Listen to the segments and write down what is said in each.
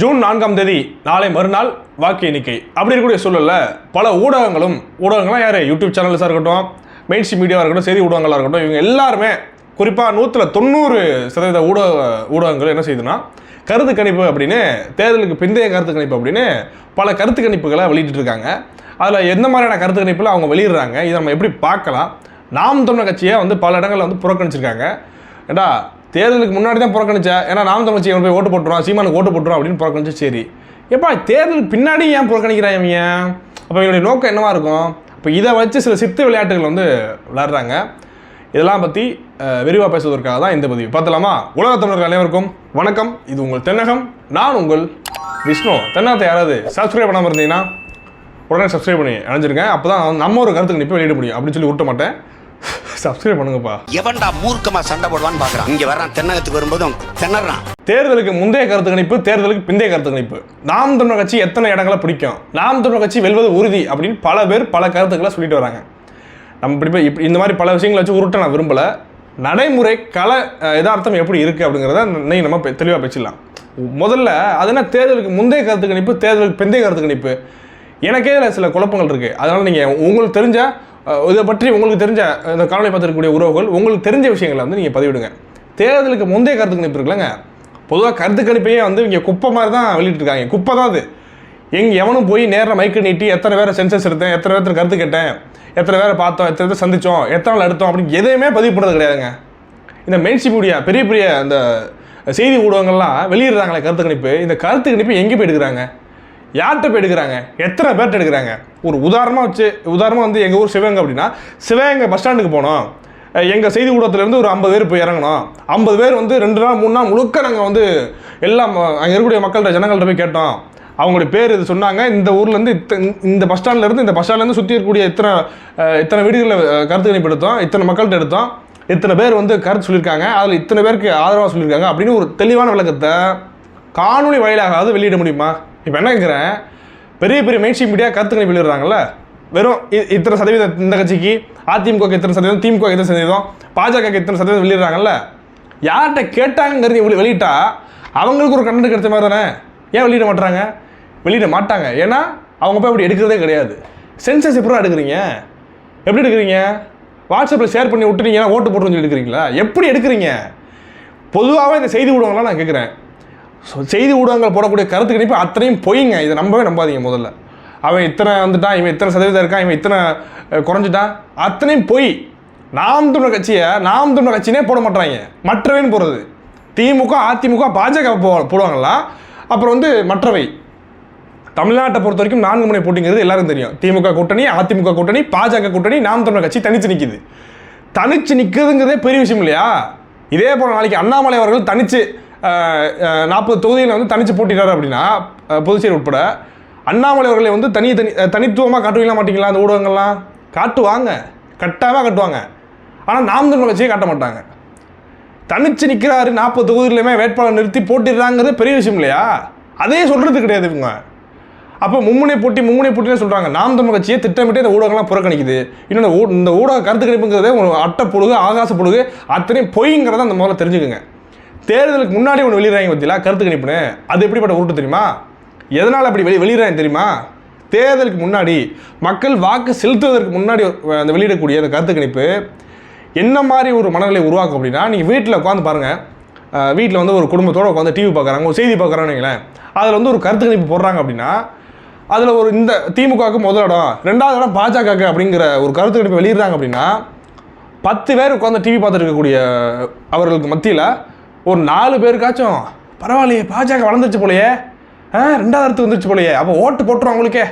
June நான்காம் தேதி நாளை மறுநாள் வாக்கு எண்ணிக்கை. அப்படி இருக்கக்கூடிய சூழலில் பல ஊடகங்களும் ஊடகங்கள்லாம் யார்? யூடியூப் சேனல்ஸாக இருக்கட்டும் மெயின் ஸ்ட்ரீம் மீடியாவாக இருக்கட்டும் செய்தி ஊடகங்களாக இருக்கட்டும் இவங்க எல்லாருமே குறிப்பாக நூற்றில் தொண்ணூறு சதவீத ஊடக ஊடகங்கள் என்ன செய்யுதுன்னா கருத்து கணிப்பு அப்படின்னு தேர்தலுக்கு பிந்தைய கருத்து கணிப்பு அப்படின்னு பல கருத்து கணிப்புகளை வெளியிட்டுருக்காங்க அதில் எந்த மாதிரியான கருத்து கணிப்பில் அவங்க வெளியிடுறாங்க இதை நம்ம எப்படி பார்க்கலாம்? நாம் தமிழர் கட்சியை வந்து பல இடங்களில் வந்து புறக்கணிச்சிருக்காங்க. ஏண்டா தேர்தலுக்கு முன்னாடி தான் புறக்கணிச்சா? ஏன்னா நாம் தமிழ்ச்சி அவன் போய் ஓட்டு போட்டுருவான் சீமானுக்கு ஓட்டு போட்டுரும் அப்படின்னு புறக்கணிச்சு சரி. எப்பா தேர்தலுக்கு பின்னாடி ஏன் புறக்கணிக்கிறான் இவன் அப்போ இவங்களுடைய நோக்கம் என்னவா இருக்கும்? இப்போ இதை வச்சு சில சித்து விளையாட்டுகள் வந்து விளையாடுறாங்க. இதெல்லாம் பற்றி விரிவாக பேசுவதற்காக தான் இந்த பதிவு. பார்த்தலாமா உலக தமிழர்கள் அனைவருக்கும் வணக்கம். இது உங்கள் தென்னகம். நான் உங்கள் விஷ்ணு. தென்னகத்தை யாராவது சப்ஸ்கிரைப் பண்ணாமல் இருந்தீங்கன்னா உடனே சப்ஸ்கிரைப் பண்ணி அணைஞ்சிருங்க. அப்போ தான் நம்ம ஒரு கருத்துக்கு நிற்ப வெளியிட முடியும். அப்படின்னு சொல்லி விட்ட மாட்டேன். சப்ஸ்கிரைப் பண்ணுங்கப்பா. எவன்டா மூர்க்கமா சண்டை போடுவான்னு பாக்குறான். இங்க வர்றான் தென்னகத்துக்கு வரும்போது திணறான். தேர்தலுக்கு முந்தைய கருத்து கணிப்பு தேர்தலுக்கு பிந்தைய கருத்து கணிப்பு. நாம் தமிழர் கட்சி எத்தனை இடங்களை பிடிக்கும்? நாம் தமிழர் கட்சி வெல்வது உறுதி அப்படின்னு பல பேர் பல கருத்துக்களை சொல்லிட்டு வராங்க. நம்ம இப்படி இப்படி இந்த மாதிரி பல விஷயங்களை வச்சு உருட்ட நான் விரும்பலை. நடைமுறை கல யதார்த்தம் எப்படி இருக்குது அப்படிங்கிறத இன்னைக்கு நம்ம தெளிவாக பேசிடலாம். முதல்ல அது என்ன தேர்தலுக்கு முந்தைய கருத்து கணிப்பு தேர்தலுக்கு பிந்தைய கருத்து கணிப்பு? எனக்கே சில குழப்பங்கள் இருக்குது அதனால் நீங்கள் உங்களுக்கு தெரிஞ்ச அஹ், இதை பற்றி உங்களுக்கு தெரிஞ்ச இந்த காணொலி பார்த்துருக்கக்கூடிய உறவுகள் உங்களுக்கு தெரிஞ்ச விஷயங்களை வந்து நீங்கள் பதிவிடுங்க. தேர்தலுக்கு முந்தைய கருத்து கணிப்பு இருக்குல்லங்க. பொதுவாக கருத்து கணிப்பையே வந்து இங்கே குப்பை மாதிரி தான் வெளியிட்டிருக்காங்க. குப்பை தான் அது. எங்கே எவனும் போய் நேரில் மைக்கு நீட்டி எத்தனை பேரை சென்சஸ் எடுத்தேன் எத்தனை பேர்த்து கருத்து கேட்டேன் எத்தனை பேரை பார்த்தோம் எத்தனை பேர் சந்தித்தோம் எத்தனை நாள் எடுத்தோம் அப்படின்னு எதையுமே பதிவு பண்ணுறது கிடையாதுங்க. இந்த மெயின்ஸ்ட்ரீம் மீடியா பெரிய பெரிய அந்த செய்தி ஊடகங்கள்லாம் வெளியிடுறாங்களே கருத்து கணிப்பு. இந்த கருத்து கணிப்பு எங்கே போய் எடுக்கிறாங்க யார்கிட்ட போய் எடுக்கிறாங்க? எத்தனை பேர்கிட்ட எடுக்கிறாங்க? ஒரு உதாரணமாக வச்சு உதாரணமாக வந்து எங்கள் ஊர் சிவகங்கை அப்படின்னா சிவகங்கை பஸ் ஸ்டாண்டுக்கு போனோம். எங்கள் செய்தி ஊடகத்துலேருந்து ஒரு ஐம்பது பேர் போய் இறங்கணும் ஐம்பது பேர் வந்து ரெண்டு நாள் மூணு நாள் முழுக்க நாங்கள் வந்து எல்லாம் அங்கே இருக்கக்கூடிய மக்கள்கிட்ட ஜனங்கள்கிட்ட போய் கேட்டோம். அவங்களுடைய பேர் இது சொன்னாங்க. இந்த ஊர்லேருந்து இத்த இந்த பஸ் ஸ்டாண்ட்லேருந்து இந்த பஸ் ஸ்டாண்ட்லேருந்து சுற்றி இருக்கக்கூடிய இத்தனை இத்தனை வீடுகளில் கருத்து கணிப்பு எடுத்தோம் இத்தனை மக்கள்கிட்ட எடுத்தோம். இத்தனை பேர் வந்து கருத்து சொல்லியிருக்காங்க. அதில் இத்தனை பேருக்கு ஆதரவாக சொல்லியிருக்காங்க அப்படின்னு ஒரு தெளிவான விளக்கத்தை காணொலி வாயிலாகாவது வெளியிட முடியுமா? இப்போ என்ன கேட்குறேன் பெரிய பெரிய மெயின்ஸ்ட்ரீம் மீடியா கருத்து கணிப்பு வெளியிடுறாங்கல்ல? வெறும் இ- இத்தனை சதவீதம் இந்த கட்சிக்கு அதிமுக இத்தனை சதவீதம் திமுக இத்தனை சதவீதம் பாஜக இத்தனை சதவீதம் வெளியிடுறாங்கல்ல? யார்கிட்ட கேட்டாங்கிறது இவ்வளோ வெளியிட்டா அவங்களுக்கு ஒரு கண்டென்ட் கிடைச்ச மாதிரி தானே? ஏன் வெளியிட மாட்டாங்க வெளியிட மாட்டாங்க. ஏன்னா அவங்க போய் அப்படி எடுக்கிறதே கிடையாது. சென்சஸ் எப்படி எடுக்கிறீங்க? எப்படி எடுக்கிறீங்க? வாட்ஸ்அப்பில் ஷேர் பண்ணி விட்டுறீங்கன்னா ஓட்டு போட்டுன்னு சொல்லி எடுக்கிறீங்களா? எப்படி எடுக்கிறீங்க? பொதுவாகவே இந்த செய்தி விடுவாங்களா நான் கேட்குறேன் ஸோ செய்தி ஊடகங்கள் போடக்கூடிய கருத்து கணிப்பு அத்தனையும் பொய்ங்க. இதை நம்பவே நம்பாதீங்க முதல்ல. அவன் இத்தனை வந்துட்டான் இவன் இத்தனை சதவீதம் இருக்கான் இவன் இத்தனை குறைஞ்சிட்டான். அத்தனையும் பொய். நாம் தமிழர் கட்சியை நாம் தமிழர் கட்சினே போட மாட்டாங்க மற்றவைன்னு போடுறது. திமுக அதிமுக பாஜக போ போடுவாங்களா அப்புறம் வந்து மற்றவை. தமிழ்நாட்டை பொறுத்த வரைக்கும் நான்கு முனை போட்டிங்கிறது எல்லாருக்கும் தெரியும். திமுக கூட்டணி அதிமுக கூட்டணி பாஜக கூட்டணி நாம் தமிழர் கட்சி தனிச்சு நிற்கிது தனிச்சு நிற்குதுங்கிறதே பெரிய விஷயம் இல்லையா? இதே போல் நாளைக்கு அண்ணாமலை அவர்கள் தனிச்சு நாற்பது தொகுதியில் வந்து தனித்து போட்டிட்டாரு அப்படின்னா புதுச்சேரி உட்பட அண்ணாமலை அவர்களை வந்து தனி தனி தனித்துவமாக காட்டுவீங்களா மாட்டீங்களா அந்த ஊடகங்கள்லாம்? காட்டுவாங்க. கட்டாயமாக காட்டுவாங்க. ஆனால் நாம் தமிழர் வச்சே காட்ட மாட்டாங்க. தனிச்சு நிற்கிறாரு நாற்பது தொகுதியிலுமே வேட்பாளர் நிறுத்தி போட்டிடுறாங்கிறது பெரிய விஷயம் இல்லையா? அதே சொல்கிறது கிடையாது இவங்க. அப்போ மும்முனை போட்டி மும்முனை போட்டினே சொல்கிறாங்க நாம் தமிழ் கட்சியை திட்டமிட்டு இந்த ஊடகங்கள்லாம் புறக்கணிக்குது. இன்னொன்று ஊ இந்த ஊடக கருத்து கணிப்புங்கிறதே அட்டை பொழுது ஆகாச பொழுது அத்தனையும் பொய்ங்கிறத அந்த முதல்ல தெரிஞ்சுக்கோங்க. தேர்தலுக்கு முன்னாடி ஒன்று வெளியிடறாங்க பார்த்தீங்களா கருத்து கணிப்புன்னு அது எப்படிப்பட்ட உருட்டு தெரியுமா? எதனால் அப்படி வெளி வெளியிடறாங்க தெரியுமா? தேர்தலுக்கு முன்னாடி மக்கள் வாக்கு செலுத்துவதற்கு முன்னாடி அந்த வெளியிடக்கூடிய அந்த கருத்து கணிப்பு என்ன மாதிரி ஒரு மனநிலை உருவாக்கும் அப்படின்னா நீங்கள் வீட்டில் உட்காந்து பாருங்கள் வீட்டில் வந்து ஒரு குடும்பத்தோடு உட்காந்து டிவி பார்க்குறாங்க ஒரு செய்தி பார்க்குறாங்கன்னு அதில் வந்து ஒரு கருத்து கணிப்பு போடுறாங்க அப்படின்னா அதில் ஒரு இந்த திமுகவுக்கு முதல் இடம் ரெண்டாவது இடம் பாஜகவுக்கு அப்படிங்கிற ஒரு கருத்து கணிப்பு வெளியிடுறாங்க அப்படின்னா பத்து பேர் உட்காந்து டிவி பார்த்துருக்கக்கூடிய அவர்களுக்கு மத்தியில் ஒரு நாலு பேருக்காச்சும் பரவாயில்லையே பாஜக வளர்ந்துருச்சு போலயே. ஆ ரெண்டாவது இடத்துக்கு வந்துருச்சு போலயே. அப்போ ஓட்டு போட்டுரும் அவங்களுக்கே.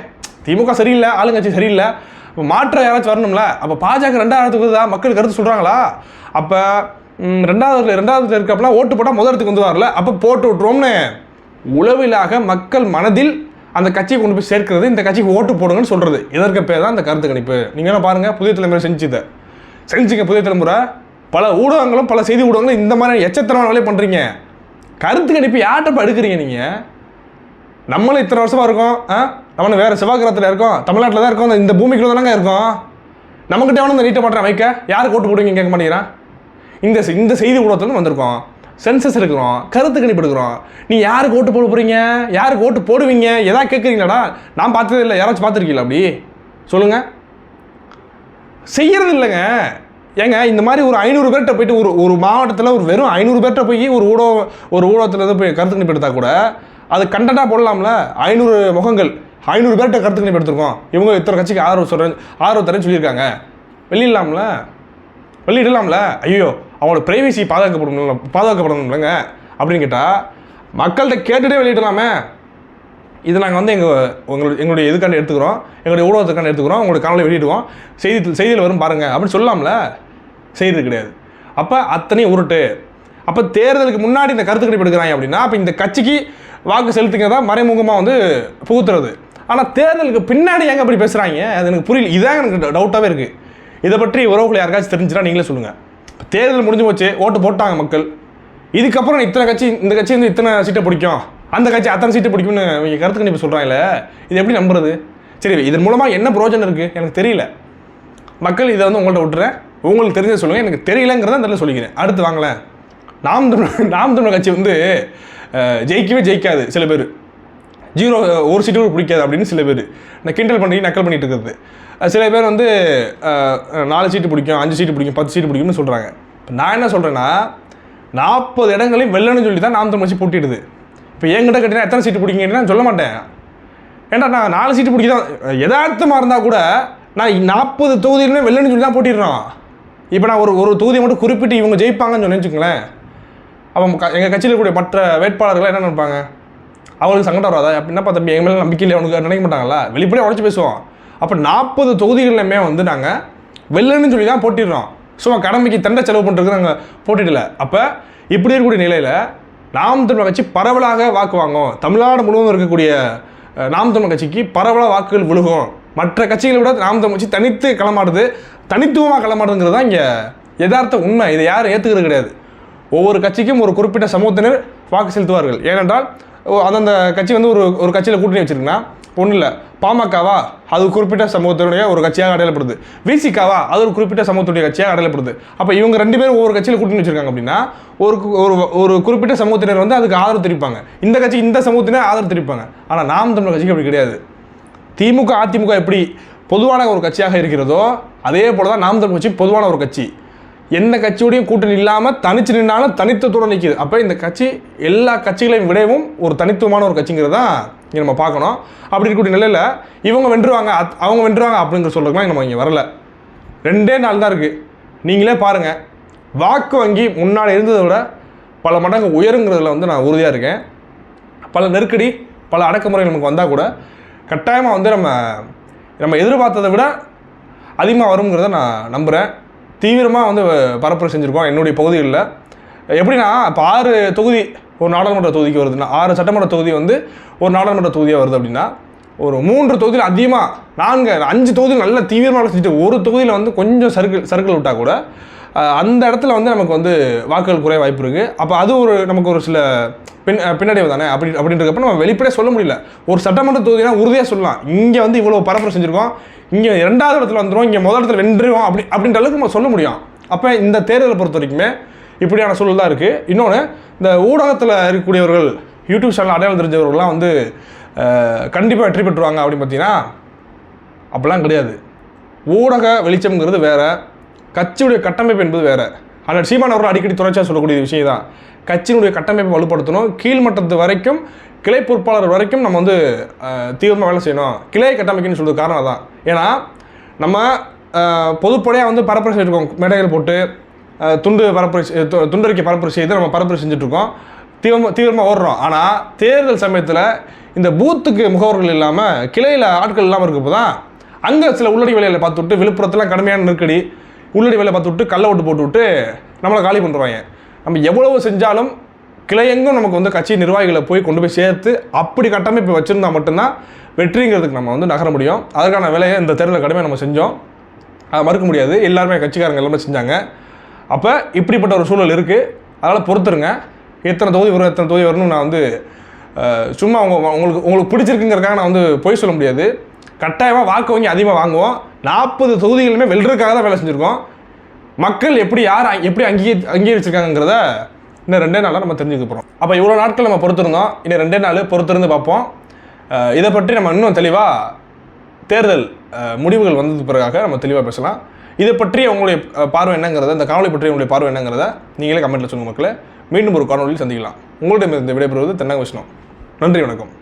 திமுக சரியில்லை ஆளுங்கட்சி சரியில்லை. அப்போ மாற்ற யாராச்சும் வரணும்ல? அப்போ பாஜக ரெண்டாவது இடத்துக்கு வருதா? மக்கள் கருத்து சொல்கிறாங்களா அப்போ ரெண்டாவது ரெண்டாவது இருக்கப்பெல்லாம் ஓட்டு போட்டால் முதல் இடத்துக்கு வந்து வரல. அப்போ போட்டு விட்ருவோம்னு உளவிலாக மக்கள் மனதில் அந்த கட்சியை கொண்டு போய் சேர்க்கிறது இந்த கட்சிக்கு ஓட்டு போடுங்கன்னு சொல்கிறது இதற்கு பேர் தான் அந்த கருத்து கணிப்பு. நீங்கள் என்ன பாருங்கள் புதிய தலைமுறை செஞ்சுதை. செஞ்சுங்க புதிய தலைமுறை. பல ஊடகங்களும் பல செய்தி ஊடகங்களும் இந்த மாதிரி எச்சத்தனமான வேலையை பண்ணுறீங்க கருத்து கணிப்பு யார்கிட்ட எடுக்கிறீங்க நீங்கள் நம்மளும் இத்தனை வருஷமாக இருக்கோம் ஆ? நம்மளும் வேறு சிவாகிரகத்தில் இருக்கோம் தமிழ்நாட்டில் தான் இருக்கோம் இந்த பூமிக்குள்ள தானங்க இருக்கோம்? நம்மக்கிட்ட எவனும் இந்த நீட்டை மாட்டேன் வைக்க யார் ஓட்டு போடுவீங்க கேட்க மாட்டேங்கிறான் இந்த செ- இந்த செய்தி ஊடகத்துலேருந்து வந்திருக்கோம். சென்சஸ் எடுக்கிறோம் கருத்து கணிப்பு எடுக்கிறோம். நீ யாருக்கு ஓட்டு போட போகிறீங்க யாருக்கு ஓட்டு போடுவீங்க? எதா கேட்குறீங்களாடா? நான் பார்த்ததே இல்லை யாராச்சும் பார்த்துருக்கீங்களா அப்படி? சொல்லுங்கள் செய்யறது இல்லைங்க. ஏங்க இந்த மாதிரி ஒரு ஐநூறு பேர்கிட்ட போயிட்டு ஒரு ஒரு மாவட்டத்தில் ஒரு வெறும் ஐநூறு பேர்கிட்ட போய் ஒரு ஊடகம் ஒரு ஊடகத்தில் இருந்து போய் கருத்து கணிப்பு எடுத்தால் கூட அது கண்டென்ட்டாக போடலாம்ல? ஐநூறு முகங்கள் ஐநூறு பேர்கிட்ட கருத்து கணிப்பு எடுத்திருக்கோம். இவங்க இத்தனை கட்சிக்கு ஆதரவு சொல்கிறேன் ஆதரவு தரேன்னு சொல்லியிருக்காங்க. வெளியிடலாம்ல? வெளியிடலாம்ல? ஐயோ அவங்களோட ப்ரைவசி பாதுகாக்கப்படணும் பாதுகாக்கப்படணும்லங்க அப்படின்னு கேட்டால் மக்கள்கிட்ட கேட்டுகிட்டே வெளியிடலாமே. இது நாங்கள் வந்து எங்கள் உங்களுடைய எங்களுடைய இதுக்காண்டி எடுத்துக்கிறோம். எங்களுடைய ஊடகத்துக்காண்டி எடுத்துக்கிறோம். உங்களுடைய காலையில் வெளியிடுவோம். செய்தி செய்தியில் வரும் பாருங்கள் அப்படின்னு சொல்லலாம்ல? செய்கிறது கிடையாது. அப்போ அத்தனையும் உருட்டு. அப்போ தேர்தலுக்கு முன்னாடி இந்த கருத்து கணிப்பு எடுக்கிறாங்க அப்படின்னா அப்போ இந்த கட்சிக்கு வாக்கு செலுத்துங்கிறதா மறைமுகமாக வந்து புகுத்துறது. ஆனால் தேர்தலுக்கு பின்னாடி எங்கே அப்படி பேசுகிறாங்க அது எனக்கு புரியல. இதான் எனக்கு டவுட்டாகவே இருக்குது இதை பற்றி உறவுகள் யாருக்காச்சும் தெரிஞ்சுனா நீங்களே சொல்லுங்கள் தேர்தல் முடிஞ்சு போச்சு ஓட்டு போட்டாங்க மக்கள். இதுக்கப்புறம் இத்தனை கட்சி இந்த கட்சி வந்து இத்தனை சீட்டை பிடிக்கும்? அந்த கட்சி அத்தனை சீட்டை பிடிக்கும்னு இவங்க கருத்து கணிப்பு சொல்கிறாங்களே இது எப்படி நம்புறது? சரி இதன் மூலமாக என்ன பிரயோஜனம் இருக்குது எனக்கு தெரியல. மக்கள் இதை வந்து உங்கள்கிட்ட விட்டுறேன். உங்களுக்கு தெரிஞ்சதை சொல்லுங்கள் எனக்கு தெரியலங்கிறத அந்த சொல்லிக்கிறேன். அடுத்து வாங்களேன். நாம் தமிழ் நாம் தமிழர் கட்சி வந்து ஜெயிக்கவே ஜெயிக்காது சில பேர். ஜீரோ ஒரு சீட்டு கூட பிடிக்காது அப்படின்னு சில பேர். நான் கிண்டல் பண்ணி நக்கல் பண்ணிட்டு இருக்கிறது. சில பேர் வந்து நாலு சீட்டு பிடிக்கும் அஞ்சு சீட்டு பிடிக்கும் பத்து சீட்டு பிடிக்கும்னு சொல்கிறாங்க இப்போ நான் என்ன சொல்கிறேன்னா நாற்பது இடங்களையும் வெள்ளன்னு சொல்லி தான் நாம் தமிழ் கட்சி போட்டிடுது. இப்போ என்கிட்ட கேட்டீங்கன்னா எத்தனை சீட்டு பிடிக்கீங்கன்னா நான் சொல்ல மாட்டேன். ஏன்டா நான் நாலு சீட்டு பிடிக்க தான் யதார்த்தமாக இருந்தால் கூட நான் நாற்பது தொகுதியிலுமே வெள்ளன்னு சொல்லி தான் போட்டிடுறோம். இப்போ நான் ஒரு ஒரு தொகுதியை மட்டும் குறிப்பிட்டு இவங்க ஜெயிப்பாங்கன்னு சொல்லி வச்சுக்கோங்களேன். அவன் எங்கள் கட்சியில் இருக்கக்கூடிய மற்ற வேட்பாளர்கள் என்ன நினைப்பாங்க? அவங்களுக்கு சங்கடம் வராதா? அப்ப என்னப்பா தம்பி எங்கள் மேலே நம்பிக்கை இல்லை அவனுக்கு நினைக்க மாட்டாங்களா? வெளிப்படையாக உடச்சி பேசுவோம். அப்போ நாற்பது தொகுதிகளிலுமே வந்து நாங்கள் வெள்ளன்னு சொல்லி தான் போட்டிடுறோம். சும்மா கடமைக்கு தண்டை செலவு பண்ணுறதுக்கு நாங்கள் போட்டிடல. அப்போ இப்படி இருக்கக்கூடிய நிலையில் நாம் தமிழ் கட்சி பரவலாக வாக்கு வாங்கும். தமிழ்நாடு முழுவதும் இருக்கக்கூடிய நாம் தமிழ் கட்சிக்கு பரவலாக வாக்குகள் விழுகும். மற்ற கட்சிகளை விட நாம் தமிழ்ச்சி தனித்து களமாடுது தனித்துவமாக களமாடுங்கிறது தான் இங்கே யதார்த்த உண்மை. இதை யாரும் ஏற்றுக்கிறது கிடையாது. ஒவ்வொரு கட்சிக்கும் ஒரு குறிப்பிட்ட சமூகத்தினர் வாக்கு செலுத்துவார்கள். ஏனென்றால் ஓ, அந்தந்த கட்சி வந்து ஒரு ஒரு கட்சியில் கூட்டணி வச்சுருக்குன்னா ஒன்றும் இல்லை. பாமகவா அது குறிப்பிட்ட சமூகத்தினுடைய ஒரு கட்சியாக அடையப்படுது. விசிகாவா அது ஒரு குறிப்பிட்ட சமூகத்துடைய கட்சியாக அடையப்படுது. அப்போ இவங்க ரெண்டு பேரும் ஒவ்வொரு கட்சியில் கூட்டணி வச்சிருக்காங்க அப்படின்னா ஒரு கு- ஒரு ஒரு குறிப்பிட்ட சமூகத்தினர் வந்து அதுக்கு ஆதரவு தெரிவிப்பாங்க. இந்த கட்சிக்கு இந்த சமூகத்தினர் ஆதரவு தெரிவிப்பாங்க. ஆனால் நாம் தமிழ் கட்சிக்கு அப்படி கிடையாது. திமுக அதிமுக எப்படி பொதுவான ஒரு கட்சியாக இருக்கிறதோ அதே போல தான் நாம் தமிழ் கட்சி பொதுவான ஒரு கட்சி. எந்த கட்சியோடையும் கூட்டணி இல்லாமல் தனிச்சு நின்னாலும் தனித்துவத்தோடு நிற்கிது அப்போ இந்த கட்சி எல்லா கட்சிகளையும் விடவும் ஒரு தனித்துவமான ஒரு கட்சிங்கிறது தான் இங்கே நம்ம பார்க்கணும். அப்படி இருக்கக்கூடிய நிலையில் இவங்க வென்றுவாங்க அத்- அவங்க வென்றுவாங்க அப்படிங்கிற சொல்கிறதுலாம் நம்ம இங்கே வரல. ரெண்டே நாள் தான் இருக்குது நீங்களே பாருங்கள் வாக்கு வங்கி முன்னாடி இருந்ததை விட பல மடங்கு உயருங்கிறதுல வந்து நான் உறுதியாக இருக்கேன். பல நெருக்கடி பல அடக்குமுறை நமக்கு வந்தால் கூட கட்டாயமாக வந்து நம்ம நம்ம எதிர்பார்த்ததை விட அதிகமாக வருங்கிறத நான் நம்புகிறேன் தீவிரமாக வந்து பரப்புரை செஞ்சுருக்கோம் என்னுடைய பகுதிகளில். எப்படின்னா இப்போ ஆறு தொகுதி ஒரு நாடாளுமன்ற தொகுதிக்கு வருதுன்னா ஆறு சட்டமன்ற தொகுதி வந்து ஒரு நாடாளுமன்ற தொகுதியாக வருது அப்படின்னா ஒரு மூன்று தொகுதியில் அதிகமாக நான்கு அஞ்சு தொகுதியில் நல்ல தீவிரமாக செஞ்சுட்டு ஒரு தொகுதியில் வந்து கொஞ்சம் சர்க்கிள் சர்க்கிள் விட்டால் கூட அந்த இடத்துல வந்து நமக்கு வந்து வாக்குகள் குறைய வாய்ப்பு இருக்குது அப்போ அது ஒரு நமக்கு ஒரு சில பின் பின்னடைவு தானே? அப்படி அப்படின்றப்ப நம்ம வெளிப்படையாக சொல்ல முடியல. ஒரு சட்டமன்ற தொகுதினா உறுதியாக சொல்லலாம். இங்கே வந்து இவ்வளோ பரப்புரை செஞ்சுருக்கோம். இங்கே ரெண்டாவது இடத்துல வந்துடும் இங்கே முதல் இடத்துல வென்றுவோம் அப்படி அப்படின்ற அளவுக்கு நம்ம சொல்ல முடியும். அப்போ இந்த தேர்தலை பொறுத்த வரைக்குமே இப்படியான சூழல் தான் இருக்குது இன்னொன்று இந்த ஊடகத்தில் இருக்கக்கூடியவர்கள் யூடியூப் சேனல் அடையாளம் தெரிஞ்சவர்கள்லாம் வந்து கண்டிப்பாக வெற்றி பெற்றுவாங்க அப்படின்னு பார்த்தீங்கன்னா அப்படிலாம் கிடையாது. ஊடக வெளிச்சம்ங்கிறது வேறு கட்சியுடைய கட்டமைப்பு என்பது வேறு. ஆனால் சீமான் அவர்கள் அடிக்கடி தொடர்ச்சியாக சொல்லக்கூடிய விஷயம் தான் கட்சியினுடைய கட்டமைப்பை வலுப்படுத்தணும். கீழ்மட்டத்து வரைக்கும் கிளை பொறுப்பாளர் வரைக்கும் நம்ம வந்து தீவிரமாக வேலை செய்யணும். கிளை கட்டமைக்கணும்னு சொல்கிறது காரணம் தான் ஏன்னா நம்ம பொதுப்படையாக வந்து பரப்புரை செஞ்சுருக்கோம் மேடைகள் போட்டு துண்டு பரப்புரை துண்டறிக்கை பரப்புரை செய்து நம்ம பரப்புரை செஞ்சுட்ருக்கோம். தீவிரமாக தீவிரமாக ஓடுறோம். ஆனால் தேர்தல் சமயத்தில் இந்த பூத்துக்கு முகவர்கள் இல்லாமல் கிளையில் ஆட்கள் இல்லாமல் இருக்கப்போ தான் அங்கே சில உள்ளடி வேலைகளை பார்த்துட்டு விழுப்புரத்தில் விழுப்புரத்துலாம் கடுமையான நெருக்கடி உள்ளடி வேலை பார்த்து விட்டு கள்ள ஓட்டு போட்டு விட்டு நம்மளை காலி பண்ணுறாங்க நம்ம எவ்வளவு செஞ்சாலும் கிளையெங்கும் நமக்கு வந்து கட்சி நிர்வாகிகளை போய் கொண்டு போய் சேர்த்து அப்படி கட்டமைப்பு வச்சுருந்தா மட்டும்தான் வெற்றிங்கிறதுக்கு நம்ம வந்து நகர முடியும். அதற்கான வேலையை இந்த தேர்தல் கடமை நம்ம செஞ்சோம். அதை மறுக்க முடியாது. எல்லாருமே கட்சிக்காரங்க எல்லாமே செஞ்சாங்க. அப்போ இப்படிப்பட்ட ஒரு சூழல் இருக்குது அதனால் பொறுத்துருங்க. எத்தனை தொகுதி வரும் எத்தனை தொகுதி வரணும்னு நான் வந்து சும்மா அவங்க உங்களுக்கு உங்களுக்கு பிடிச்சிருக்குங்கிறதுக்காக நான் வந்து பொய் சொல்ல முடியாது. கட்டாயமாக வாக்கு வங்கி அதிகமாக வாங்குவோம். நாற்பது தொகுதிகளுமே வெல்றதுக்காக தான் வேலை செஞ்சுருக்கோம். மக்கள் எப்படி யார் எப்படி அங்கீகரி அங்கீகரிச்சிருக்காங்கிறத இன்னும் ரெண்டே நாளில் நம்ம தெரிஞ்சுக்க போகிறோம் அப்போ இவ்வளோ நாட்கள் நம்ம பொறுத்திருந்தோம். இன்னும் ரெண்டே நாள் பொறுத்திருந்து பார்ப்போம். இதை பற்றி நம்ம இன்னும் தெளிவாக தேர்தல் முடிவுகள் வந்தது பிறகாக நம்ம தெளிவாக பேசலாம். இதை பற்றி உங்களுடைய பார்வை என்னங்கிறத இந்த காணொலி பற்றி உங்களுடைய பார்வை என்னங்கிறத நீங்களே கமெண்ட்டில் சொல்லுங்கள் மக்களே. மீண்டும் ஒரு காணொலியில் சந்திக்கலாம். உங்கள்கிட்ட இந்த விடைபெறுவது தென்னக விஷ்ணு நன்றி வணக்கம்.